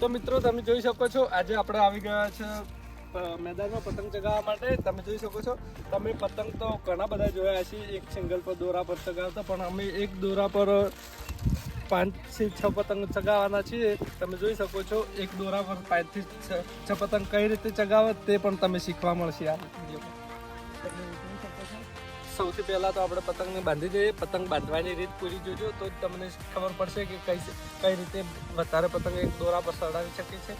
તો મિત્રો, તમે જોઈ શકો છો, આજે આપણે આવી ગયા છે મેદાનમાં પતંગ ચગાવવા માટે. તમે જોઈ શકો છો, તમે પતંગ તો ઘણા બધા જોયા છે એક સિંગલ પર દોરા પર ચગાવતા, પણ અમે એક દોરા પર પાંચથી છ પતંગ ચગાવવાના છીએ. તમે જોઈ શકો છો, એક દોરા પર પાંચથી છ પતંગ કઈ રીતે ચગાવે તે પણ તમે શીખવા મળશે આ વિડીયોમાં. તમે જોઈ શકો છો. સૌથી પહેલાં તો આપણે પતંગને બાંધી દઈએ પતંગ બાંધવાની રીત પૂરી જોજો તો તમને ખબર પડશે કે કઈ કઈ રીતે વધારે પતંગ એક દોરા પર ચડાવી શકે છે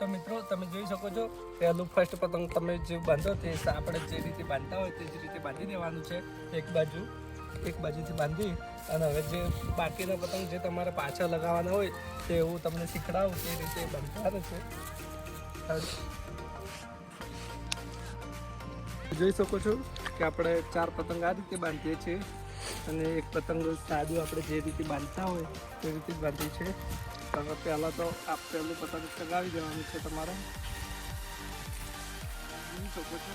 તો મિત્રો, તમે જોઈ શકો છો, પહેલું ફર્સ્ટ પતંગ તમે જે બાંધો તે આપણે જે રીતે બાંધતા હોય તે જ રીતે બાંધી દેવાનું છે એક બાજુ. એક બાજુથી બાંધી અને હવે જે બાકીના પતંગ જે તમારે પાછા લગાવવાના હોય તે હું તમને શીખડાવું તે રીતે બંધાર છે. જોઈ શકો છો કે આપણે ચાર પતંગ આ રીતે બાંધીએ છીએ અને એક પતંગ સાદું આપણે જે રીતે બાંધતા હોય તે રીતે જ બાંધીએ છીએ. તમે પહેલાં તો આ પહેલું પતંગ ચગાવી દેવાનું છે તમારે. જોઈ શકો છો.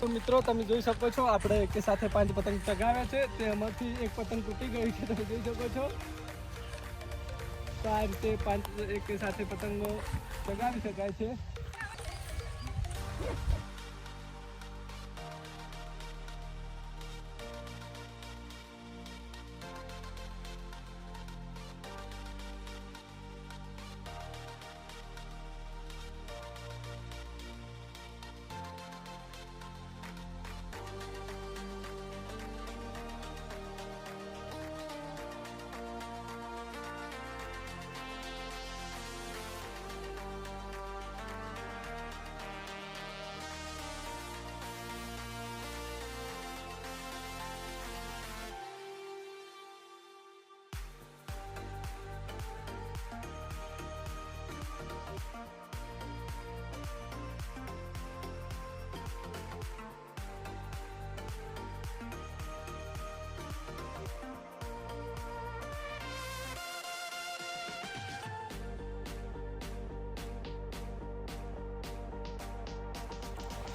તો મિત્રો, તમે જોઈ શકો છો, આપણે એકે સાથે પાંચ પતંગ ચગાવ્યા છે. તેમાંથી એક પતંગ તૂટી ગઈ છે, તમે જોઈ શકો છો. તો આ રીતે પાંચ એક સાથે પતંગો ચગાવી શકાય છે.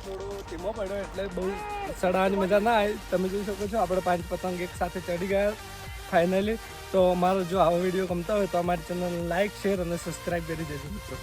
થોડો ધીમો પડ્યો એટલે બહુ ચડાવવાની મજા ના આવી. તમે જોઈ શકો છો, આપણે પાંચ પતંગ એક સાથે ચડી ગયા ફાઇનલી તો અમારો જો આવો વીડિયો ગમતા હોય તો અમારી ચેનલ લાઈક શેર અને સબસ્ક્રાઈબ કરી દેજો મિત્રો.